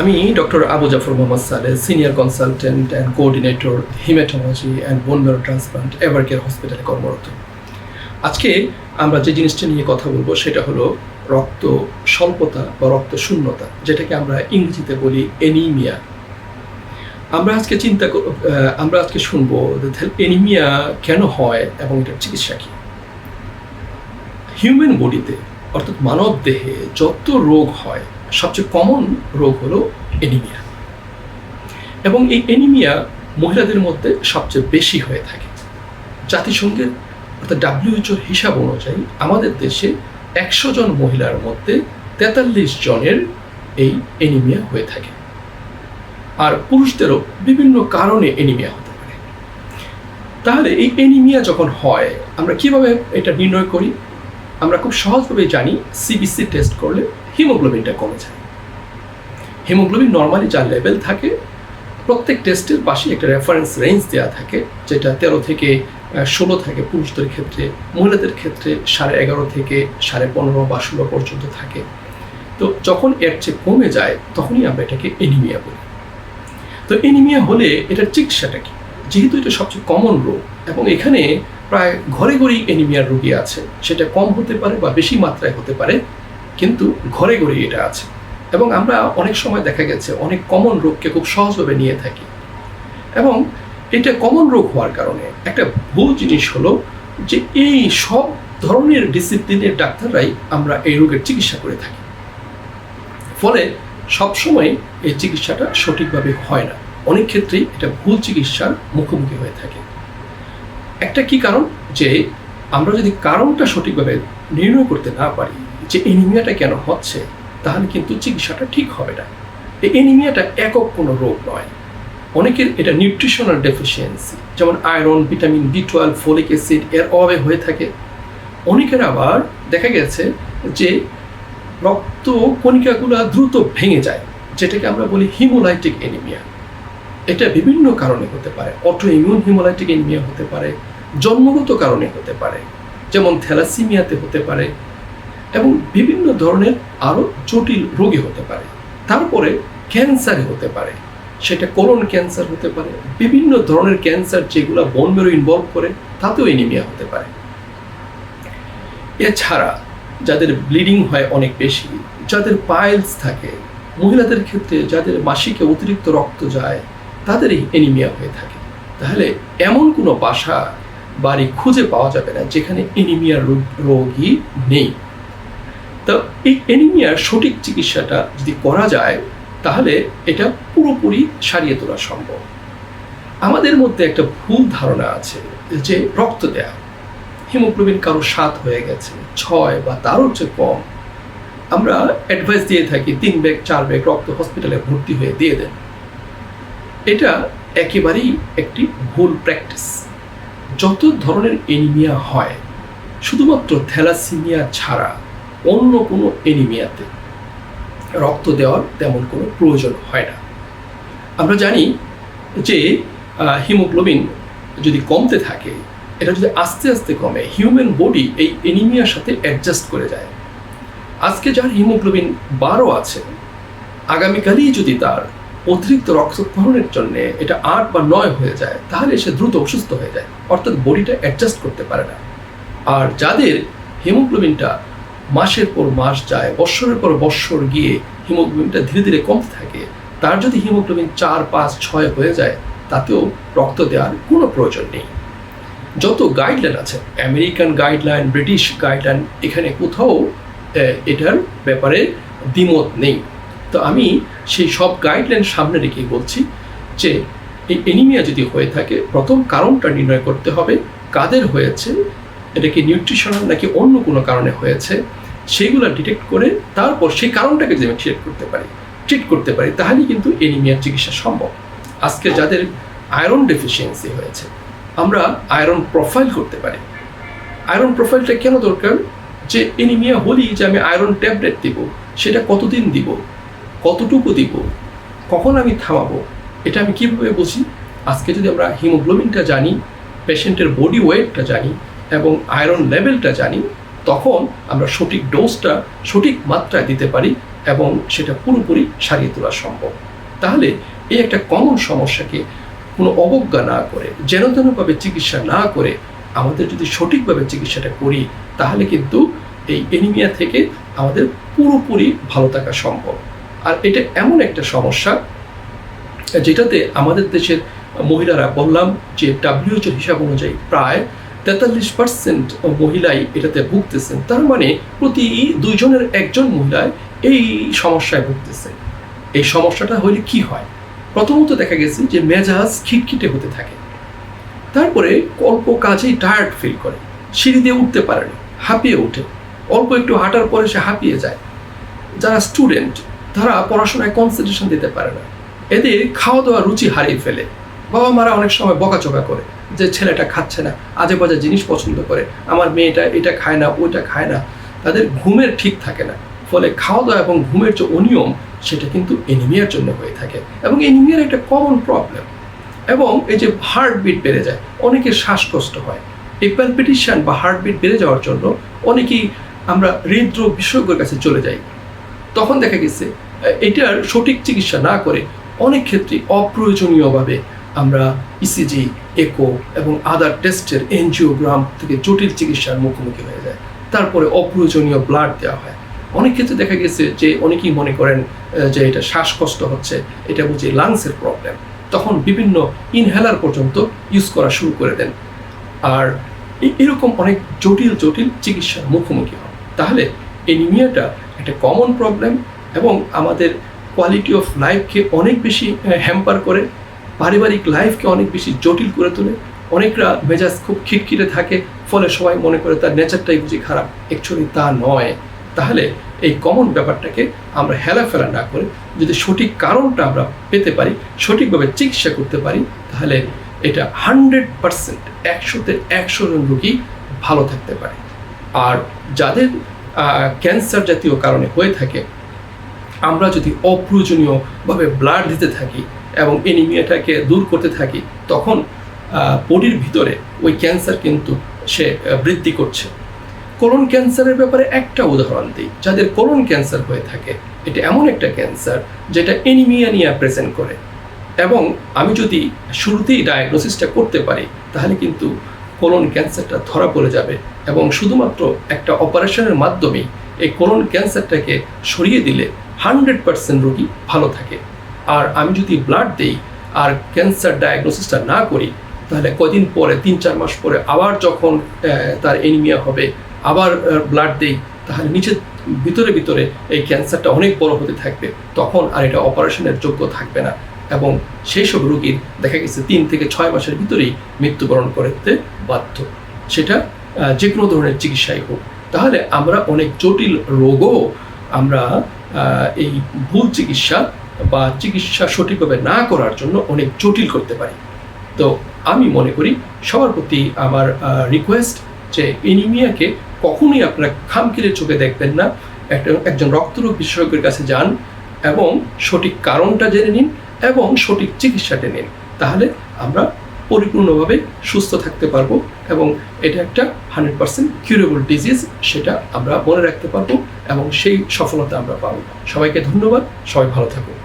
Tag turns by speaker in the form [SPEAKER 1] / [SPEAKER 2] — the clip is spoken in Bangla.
[SPEAKER 1] আমি doctor Abu Jafar Mohammad Saleh senior consultant and coordinator haematology and bone marrow transplant Evercare হসপিটালে কর্মরত। আজকে আমরা যে জিনিসটা নিয়ে কথা বলব সেটা হলো রক্ত স্বল্পতা বা রক্ত শূন্যতা, যেটাকে আমরা ইংরেজিতে বলি এনিমিয়া আমরা আজকে চিন্তা আমরা আজকে শুনব এনিমিয়া কেন হয় এবং এটার চিকিৎসা কী? হিউম্যান বডিতে অর্থাৎ মানব দেহে যত রোগ হয় সবচেয়ে কমন রোগ হলো এনিমিয়া এবং এই এনিমিয়া মহিলাদের মধ্যে সবচেয়ে বেশি হয়ে থাকে। জাতিসংঘের অর্থাৎ ডাব্লিউএইচওর হিসাব অনুযায়ী আমাদের দেশে একশো জন মহিলার মধ্যে তেতাল্লিশ জনের এই এনিমিয়া হয়ে থাকে। আর পুরুষদেরও বিভিন্ন কারণে এনিমিয়া হতে পারে। তাহলে এই এনিমিয়া যখন হয়, আমরা কীভাবে এটা নির্ণয় করি? আমরা খুব সহজভাবে জানি সিবিসি টেস্ট করলে হিমোগ্লোবিনটা কমে যায়। হিমোগ্লোবিন নর্মালি যার লেভেল থাকে, প্রত্যেক টেস্টের পাশে একটা রেফারেন্স রেঞ্জ দেওয়া থাকে, যেটা তেরো থেকে ষোলো থাকে পুরুষদের ক্ষেত্রে, মহিলাদের ক্ষেত্রে সাড়ে এগারো থেকে সাড়ে পনেরো বা ষোলো পর্যন্ত থাকে। তো যখন এর চেয়ে কমে যায়, তখনই আমরা এটাকে এনিমিয়া বলি। তো এনিমিয়া হলে এটার চিকিৎসাটা কি? যেহেতু এটা সবচেয়ে কমন রোগ, এবং এখানে প্রায় ঘরে ঘরেই এনিমিয়ার রোগী আছে, সেটা কম হতে পারে বা বেশি মাত্রায় হতে পারে কিন্তু ঘরে ঘরেই এটা আছে। এবং আমরা অনেক সময় দেখা গেছে অনেক কমন রোগকে খুব সহজভাবে নিয়ে থাকি। এবং এটা কমন রোগ হওয়ার কারণে একটা ভুল জিনিস হলো যে এই সব ধরনের ডিসিপ্লিনের ডাক্তাররাই আমরা এই রোগের চিকিৎসা করে থাকি। ফলে সবসময় এই চিকিৎসাটা সঠিকভাবে হয় না। অনেক ক্ষেত্রেই এটা ভুল চিকিৎসার মুখোমুখি হয়ে থাকে। একটা কি কারণ? যে আমরা যদি কারণটা সঠিকভাবে নির্ণয় করতে না পারি যে এনিমিয়াটা কেন হচ্ছে, তাহলে কিন্তু চিকিৎসাটা ঠিক হবে না। এই এনিমিয়াটা একক কোনো রোগ নয়। অনেকের এটা নিউট্রিশনাল ডেফিসিয়েন্সি যেমন iron vitamin B twelve folic acid এর অভাবে হয়ে থাকে। অনেকের আবার দেখা গেছে যে রক্ত কণিকাগুলো দ্রুত ভেঙে যায়, যেটাকে আমরা বলি হিমোলাইটিক এনিমিয়া এটা বিভিন্ন কারণে হতে পারে অটো ইমিউন হিমোলাইটিক এনিমিয়া হতে পারে, জন্মগত কারণে হতে পারে, যেমন থ্যালাসিমিয়াতে হতে পারে এবং বিভিন্ন ধরনের আরও জটিল রোগে হতে পারে। তারপরে ক্যান্সারে হতে পারে। সেটা কোলন ক্যান্সার হতে পারে। বিভিন্ন ধরনের ক্যান্সার যেগুলো বোন মেরো ইনভলভ করে, তাতেও এনিমিয়া হতে পারে। এছাড়া যাদের ব্লিডিং হয় অনেক বেশি, যাদের পাইলস থাকে, মহিলাদের ক্ষেত্রে যাদের মাসিকে অতিরিক্ত রক্ত যায়, তাদেরই এনিমিয়া হয়ে থাকে। তাহলে এমন কোনো বাসা, বাড়ি খুঁজে পাওয়া যাবে না যেখানে এনিমিয়ার রোগী নেই। তো এই এনিমিয়ার সঠিক চিকিৎসাটা যদি করা যায়, তাহলে এটা পুরোপুরি সারিয়ে তোলা সম্ভব। আমাদের মধ্যে একটা ভুল ধারণা আছে যে রক্ত দেয়া, হিমোগ্লোবিন কারও সাত হয়ে গেছে, ছয় বা তারও চেয়ে কম। আমরা অ্যাডভাইস দিয়ে থাকি, তিন ব্যাগ, চার ব্যাগ রক্ত হসপিটালে ভর্তি হয়ে দিয়ে দেন। এটা একেবারেই একটি ভুল প্র্যাকটিস যত ধরনের এনিমিয়া হয়, শুধুমাত্র থ্যালাসিমিয়া ছাড়া অন্য কোনো এনিমিয়াতে রক্ত দেওয়ার তেমন কোনো প্রয়োজন হয় না। আমরা জানি যে হিমোগ্লোবিন যদি কমতে থাকে, এটা যদি আস্তে আস্তে কমে, হিউম্যান বডি এই এনিমিয়ার সাথে অ্যাডজাস্ট করে যায়। আজকে যার হিমোগ্লোবিন বারো আছে, আগামীকালই যদি তার অতিরিক্ত রক্তক্ষরণের জন্য এটা আট বা নয় হয়ে যায়, তাহলে সে দ্রুত অসুস্থ হয়ে যায়, অর্থাৎ বডিটা অ্যাডজাস্ট করতে পারে না। আর যাদের হিমোগ্লোবিনটা মাসের পর মাস যায়, বৎসরের পর বৎসর গিয়ে হিমোগ্লোবিনটা ধীরে ধীরে কমতে থাকে। তার যদি হিমোগ্লোবিন চার, পাঁচ, ছয় হয়ে যায়, তাতেও রক্ত দেওয়ার কোনো প্রয়োজন নেই। যত গাইডলাইন আছে আমেরিকান গাইডলাইন ব্রিটিশ গাইডলাইন এখানে কোথাও এটার ব্যাপারে দ্বিমত নেই। তো আমি সেই সব গাইডলাইন সামনে রেখে বলছি যে, এই এনিমিয়া যদি হয়ে থাকে, প্রথম কারণটা নির্ণয় করতে হবে, কাদের হয়েছে এটা কি নিউট্রিশনাল নাকি অন্য কোনো কারণে হয়েছে সেগুলো ডিটেক্ট করে তারপর সেই কারণটাকে যদি আমি ট্রিট করতে পারি ট্রিট করতে পারি, তাহলেই কিন্তু এনিমিয়ার চিকিৎসা সম্ভব। আজকে যাদের আয়রন ডেফিসিয়েন্সি হয়েছে, আমরা আয়রন প্রোফাইল করতে পারি। আয়রন প্রোফাইলটা কেন দরকার? যে এনিমিয়া হলেই যে আমি আয়রন ট্যাবলেট দিব, সেটা কতদিন দিব, কতটুকু দিব, কখন আমি থামাবো, এটা আমি কীভাবে বুঝি? আজকে যদি আমরা হিমোগ্লোবিনটা জানি পেশেন্টের বডি ওয়েটটা জানি এবং আয়রন লেভেলটা জানি, তখন আমরা সঠিক ডোজটা সঠিক মাত্রায় দিতে পারি এবং সেটা পুরোপুরি সারিয়ে তোলা সম্ভব। তাহলে এই একটা কমন সমস্যাকে কোনো অবজ্ঞা না করে যেন তেনভাবে চিকিৎসা না করে, আমাদের যদি সঠিকভাবে চিকিৎসাটা করি, তাহলে কিন্তু এই এনিমিয়া থেকে আমাদের পুরোপুরি ভালো থাকা সম্ভব। আর এটা এমন একটা সমস্যা, যেটাতে আমাদের দেশের মহিলারা বললাম যে ডাব্লিউএইচওর হিসাব অনুযায়ী প্রায় তেতাল্লিশ পার্সেন্ট মহিলাই এটাতে ভুগতেছেন। তার মানে প্রতি দুইজনের একজন মহিলায় এই সমস্যায় ভুগতেছে। এই সমস্যাটা হলে কি হয়? প্রথমত দেখা গেছে যে মেজাজ খিটখিটে হতে থাকে। তারপরে অল্প কাজেই টায়ার্ড ফিল করে। সিঁড়ি দিয়ে উঠতে পারে না, হাঁপিয়ে ওঠে। অল্প একটু হাঁটার পরে সে হাঁপিয়ে যায়। যারা স্টুডেন্ট তারা পড়াশোনায় কনসেন্ট্রেশন দিতে পারে না। এদের খাওয়া দাওয়া রুচি হারিয়ে ফেলে। বাবা মারা অনেক সময় বকাচকা করে যে ছেলেটা খাচ্ছে না, আজে বাজে জিনিস পছন্দ করে, আমার মেয়েটা এটা খায় না, ওইটা খায় না। তাদের ঘুমের ঠিক থাকে না। ফলে খাওয়া দাওয়া এবং ঘুমের যে অনিয়ম, সেটা কিন্তু এনিমিয়ার জন্য হয়ে থাকে। এবং এনিমিয়ার একটা কমন প্রবলেম এবং এই যে হার্টবিট বেড়ে যায়, অনেকের শ্বাসকষ্ট হয়। এই প্যালপিটিশন বা হার্টবিট বেড়ে যাওয়ার জন্য অনেকেই আমরা হৃদরোগ বিশেষজ্ঞের কাছে চলে যাই। তখন দেখা গেছে, এটার সঠিক চিকিৎসা না করে অনেক ক্ষেত্রে অপ্রয়োজনীয়ভাবে আমরা ইসিজি একো এবং আদার টেস্টের এনজিওগ্রাম থেকে জটিল চিকিৎসার মুখোমুখি হয়ে যায়। তারপরে অপ্রয়োজনীয় ব্লাড দেওয়া হয়। অনেক ক্ষেত্রে দেখা গেছে যে অনেকেই মনে করেন যে এটা শ্বাসকষ্ট হচ্ছে, এটা বুঝি লাংসের প্রবলেম তখন বিভিন্ন ইনহেলার পর্যন্ত ইউজ করা শুরু করে দেন। আর এরকম অনেক জটিল জটিল চিকিৎসার মুখোমুখি হন। তাহলে এনিমিয়াটা একটা কমন প্রবলেম এবং আমাদের কোয়ালিটি অফ লাইফকে অনেক বেশি হ্যাম্পার করে পারিবারিক লাইফকে অনেক বেশি জটিল করে তোলে। অনেকরা মেজাজ খুব খিটখিটে থাকে, ফলে সবাই মনে করে তার নেচারটাই বুঝি খারাপ। অ্যাকচুয়ালি তা নয়। তাহলে এই কমন ব্যাপারটাকে আমরা হেলাফেলা না করে যদি সঠিক কারণটা আমরা পেতে পারি, সঠিকভাবে চিকিৎসা করতে পারি, তাহলে এটা হান্ড্রেড পার্সেন্ট একশোতে একশো জন রোগী ভালো থাকতে পারে। আর যাদের ক্যান্সার জাতীয় কারণে হয়ে থাকে, আমরা যদি অপ্রয়োজনীয়ভাবে ব্লাড দিতে থাকি এবং এনিমিয়াটাকে দূর করতে থাকি, তখন বডির ভিতরে ওই ক্যান্সার কিন্তু সে বৃদ্ধি করছে। কোলন ক্যান্সারের ব্যাপারে একটা উদাহরণ দিই। যাদের কোলন ক্যান্সার হয়ে থাকে, এটা এমন একটা ক্যান্সার যেটা এনিমিয়া নিয়ে প্রেজেন্ট করে। এবং আমি যদি শুরুতেই ডায়াগনোসিসটা করতে পারি, তাহলে কিন্তু কোলন ক্যান্সারটা ধরা পড়ে যাবে এবং শুধুমাত্র একটা অপারেশনের মাধ্যমেই এই কোলন ক্যান্সারটাকে সরিয়ে দিলে হান্ড্রেড পার্সেন্ট রোগী ভালো থাকে। আর আমি যদি ব্লাড দেই আর ক্যান্সার ডায়াগনোসিসটা না করি, তাহলে কদিন পরে তিন চার মাস পরে আবার যখন তার এনিমিয়া হবে, আবার ব্লাড দেই, তাহলে নিচের ভিতরে ভিতরে এই ক্যান্সারটা অনেক বড় হতে থাকবে। তখন আর এটা অপারেশনের যোগ্য থাকবে না। এবং সেই সব রোগীর দেখা গেছে তিন থেকে ছয় মাসের ভিতরেই মৃত্যুবরণ করতে বাধ্য। সেটা যে কোনো ধরনের চিকিৎসাই হোক। তাহলে আমরা অনেক জটিল রোগও আমরা এই ভুল চিকিৎসা বা চিকিৎসা সঠিকভাবে না করার জন্য অনেক জটিল করতে পারি। তো আমি মনে করি সবার প্রতি আমার রিকোয়েস্ট যে এনিমিয়াকে কখনোই আপনারা খামখিলে চোখে দেখবেন না। একটা, একজন রক্তরোগ বিশেষজ্ঞের কাছে যান এবং সঠিক কারণটা জেনে নিন এবং সঠিক চিকিৎসাটা নিন। তাহলে আমরা পরিপূর্ণভাবে সুস্থ থাকতে পারব এবং এটা একটা হান্ড্রেড পার্সেন্ট কিউরেবল ডিজিজ সেটা আমরা মনে রাখতে পারব এবং সেই সফলতা আমরা পাবো। সবাইকে ধন্যবাদ, সবাই ভালো থাকুন।